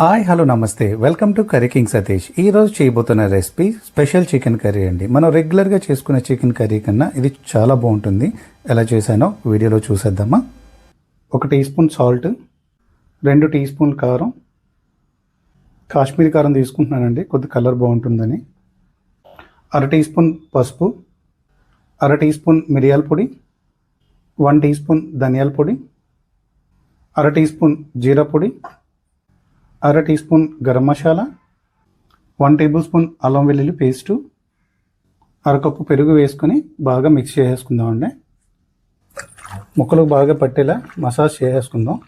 Hi hello నమస్తే. Welcome to curry king Satish. ఈ రోజు చేయబోతున్న రెసిపీ స్పెషల్ చికెన్ కర్రీ అండి. మనం రెగ్యులర్గా చేసుకునే చికెన్ కర్రీ కన్నా ఇది చాలా బాగుంటుంది. ఎలా చేశానో వీడియోలో చూసేద్దామా? ఒక టీ స్పూన్ సాల్ట్ రెండు టీ స్పూన్ కారం. కాశ్మీరీ కారం తీసుకుంటున్నానండి కొద్ది కలర్ బాగుంటుందని. అర టీ స్పూన్ పసుపు అర టీ స్పూన్ మిరియాల పొడి వన్ టీ స్పూన్ ధనియాల పొడి అర టీ స్పూన్ జీరా పొడి అర teaspoon garam masala one tablespoon వెల్లుల్లి పేస్టు అరకప్పు పెరుగు వేసుకొని బాగా మిక్స్ చేసేసుకుందామండి. ముక్కలు బాగా పట్టేలా మసాజ్ చేసేసుకుందాం.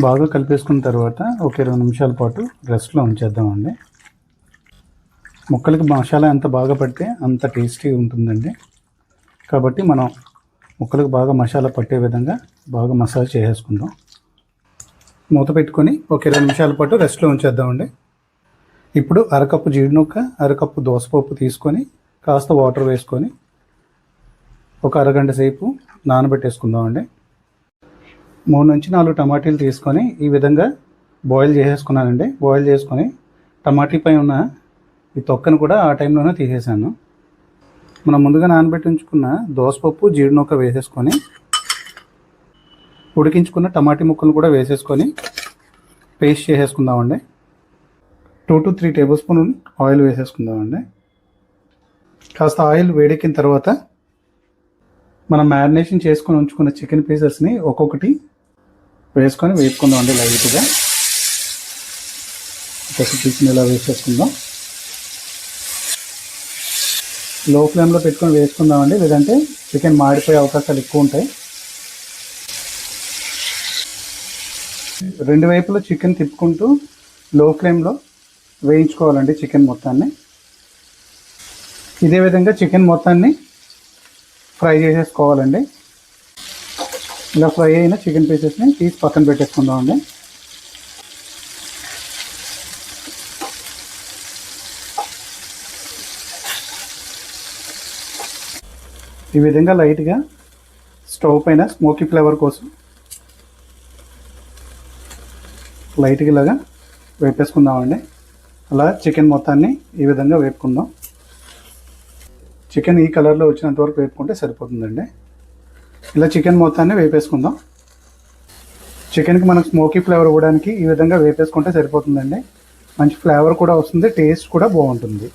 బాగా కలిపేసుకున్న తర్వాత ఒక ఇరవై నిమిషాల పాటు రెస్ట్లో ఉంచేద్దామండి. ముక్కలకి మసాలా ఎంత బాగా పడితే అంత టేస్టీ ఉంటుందండి. కాబట్టి మనం ముక్కలకు బాగా మసాలా పట్టే విధంగా బాగా మసాజ్ చేసేసుకుందాం. మూత పెట్టుకొని ఒక ఇరవై నిమిషాల పాటు రెస్ట్లో ఉంచేద్దామండి. ఇప్పుడు అరకప్పు జీడినొక్క అరకప్పు దోసపప్పు తీసుకొని కాస్త వాటర్ వేసుకొని ఒక అరగంట సేపు నానబెట్టేసుకుందామండి. మూడు నుంచి నాలుగు టమాటీలు తీసుకొని ఈ విధంగా బాయిల్ చేసేసుకున్నానండి. బాయిల్ చేసుకొని టమాటీ పై ఉన్న ఈ తొక్కను కూడా ఆ టైంలోనే తీసేసాను. మనం ముందుగా నానబెట్టి ఉంచుకున్న దోసపప్పు జీడినొక్క వేసేసుకొని ఉడికించుకున్న టమాటీ ముక్కలు కూడా వేసేసుకొని paste చేసేసుకుందామండి. Two to three tablespoon oil వేసేసుకుందామండి. కాస్త ఆయిల్ వేడెక్కిన తర్వాత మనం మ్యారినేషన్ చేసుకొని ఉంచుకున్న చికెన్ పీసెస్ని ఒక్కొక్కటి వేసుకొని వేసుకుందామండి లైట్గా. పసుపు పీసుని ఇలా వేసేసుకుందాం. లో ఫ్లేమ్లో పెట్టుకొని వేసుకుందామండి లేదంటే చికెన్ మాడిపోయే అవకాశాలు ఎక్కువ ఉంటాయి. రెండు వైపులా చికెన్ తిప్పుకుంటూ లో ఫ్లేమ్లో వేయించుకోవాలండి చికెన్ మొత్తాన్ని. ఇదే విధంగా చికెన్ మొత్తాన్ని ఫ్రై చేసేసుకోవాలండి. ఇలా ఫ్రై అయిన చికెన్ పీసెస్ని తీసి పక్కన పెట్టేసుకుందామండి. ఈ విధంగా లైట్గా స్టవ్ పైన స్మోకీ ఫ్లేవర్ కోసం లైట్గా ఇలాగా వేపేసుకుందామండి. అలా చికెన్ మొత్తాన్ని ఈ విధంగా వేపుకుందాం. చికెన్ ఈ కలర్లో వచ్చినంత వరకు వేపుకుంటే సరిపోతుందండి. ఇలా చికెన్ మొత్తాన్ని వేపేసుకుందాం. చికెన్కి మనం స్మోకీ ఫ్లేవర్ ఇవ్వడానికి ఈ విధంగా వేపేసుకుంటే సరిపోతుందండి. మంచి ఫ్లేవర్ కూడా వస్తుంది టేస్ట్ కూడా బాగుంటుంది.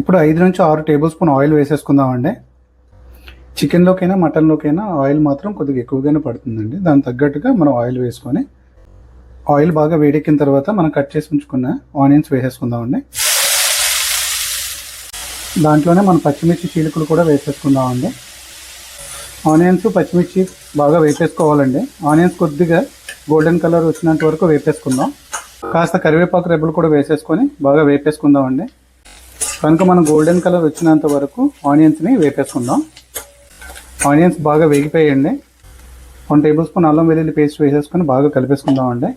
ఇప్పుడు ఐదు నుంచి ఆరు టేబుల్ స్పూన్ ఆయిల్ వేసేసుకుందామండి. చికెన్లోకైనా మటన్లోకైనా ఆయిల్ మాత్రం కొద్దిగా ఎక్కువగానే పడుతుందండి. దానికి తగ్గట్టుగా మనం ఆయిల్ వేసుకొని ఆయిల్ బాగా వేడెక్కిన తర్వాత మనం కట్ చేసి ఉంచుకున్న ఆనియన్స్ వేసేసుకుందామండి. దాంట్లోనే మనం పచ్చిమిర్చి చీలికలు కూడా వేసేసుకుందామండి. ఆనియన్స్ పచ్చిమిర్చి బాగా వేపేసుకోవాలండి. ఆనియన్స్ కొద్దిగా గోల్డెన్ కలర్ వచ్చినంత వరకు వేపేసుకుందాం. కాస్త కరివేపాకు రెబ్బలు కూడా వేసేసుకొని బాగా వేపేసుకుందామండి. కనుక మనం గోల్డెన్ కలర్ వచ్చినంత వరకు ఆనియన్స్ని వేపేసుకుందాం. ఆనియన్స్ బాగా వేగిపోయండి. వన్ టేబుల్ స్పూన్ అల్లం వెల్లుల్లి పేస్ట్ వేసేసుకొని బాగా కలిపేసుకుందామండి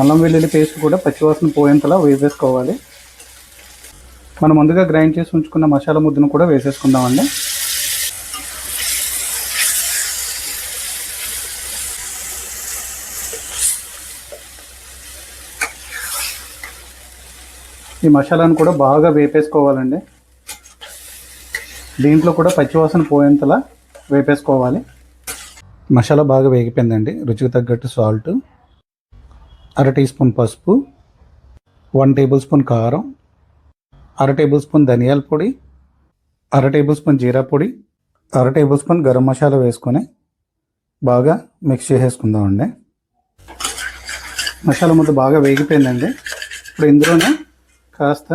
అల్లం వెల్లుల్లి పేస్ట్ కూడా పచ్చివాసన పోయేంతలా వేసేసుకోవాలి మనం ముందుగా గ్రైండ్ చేసి ఉంచుకున్న మసాలా ముద్దను కూడా వేసేసుకుందామండి ఈ మసాలాను కూడా బాగా వేపేసుకోవాలండి. దీంట్లో కూడా పచ్చివాసన పోయేంతలా వేపేసుకోవాలి. మసాలా బాగా వేగిపోయిందండి. రుచికి తగ్గట్టు సాల్ట్ అర టీ స్పూన్ పసుపు వన్ టేబుల్ స్పూన్ కారం అర టేబుల్ స్పూన్ ధనియాల పొడి అర టేబుల్ స్పూన్ జీరా పొడి అర టేబుల్ స్పూన్ గరం మసాలా వేసుకొని బాగా మిక్స్ చేసేసుకుందామండి. మసాలా ముద్ద బాగా వేగిపోయిందండి. ఇప్పుడు ఇందులోనే కాస్త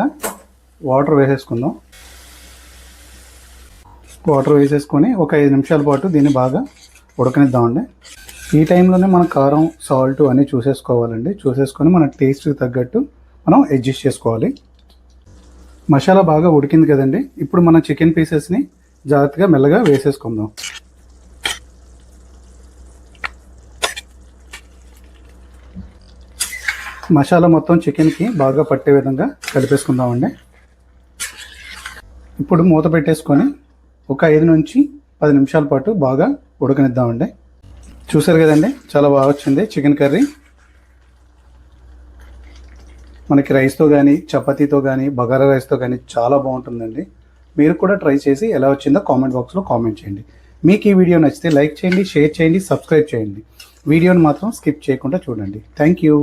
వాటర్ వేసేసుకుందాం. వాటర్ వేసేసుకొని ఒక ఐదు నిమిషాల పాటు దీన్ని బాగా ఉడకనిద్దామండి. ఈ టైంలోనే మన కారం సాల్ట్ అన్నీ చూసేసుకోవాలండి. చూసేసుకొని మన టేస్ట్కి తగ్గట్టు మనం అడ్జస్ట్ చేసుకోవాలి. మసాలా బాగా ఉడికింది కదండి. ఇప్పుడు మన చికెన్ పీసెస్ని జాగ్రత్తగా మెల్లగా వేసేసుకుందాం. మసాలా మొత్తం చికెన్కి బాగా పట్టే విధంగా కలిపేసుకుందామండి. ఇప్పుడు మూత పెట్టేసుకొని ఒక ఐదు నుంచి పది నిమిషాల పాటు బాగా ఉడకనిద్దామండి. చూసారు కదండి చాలా బాగా వచ్చింది చికెన్ కర్రీ. మనకి రైస్తో కానీ చపాతీతో కానీ బగారా రైస్తో కానీ చాలా బాగుంటుందండి. మీరు కూడా ట్రై చేసి ఎలా వచ్చిందో కామెంట్ బాక్స్లో కామెంట్ చేయండి. మీకు ఈ వీడియో నచ్చితే లైక్ చేయండి షేర్ చేయండి సబ్స్క్రైబ్ చేయండి. వీడియోని మాత్రం స్కిప్ చేయకుండా చూడండి. Thank you.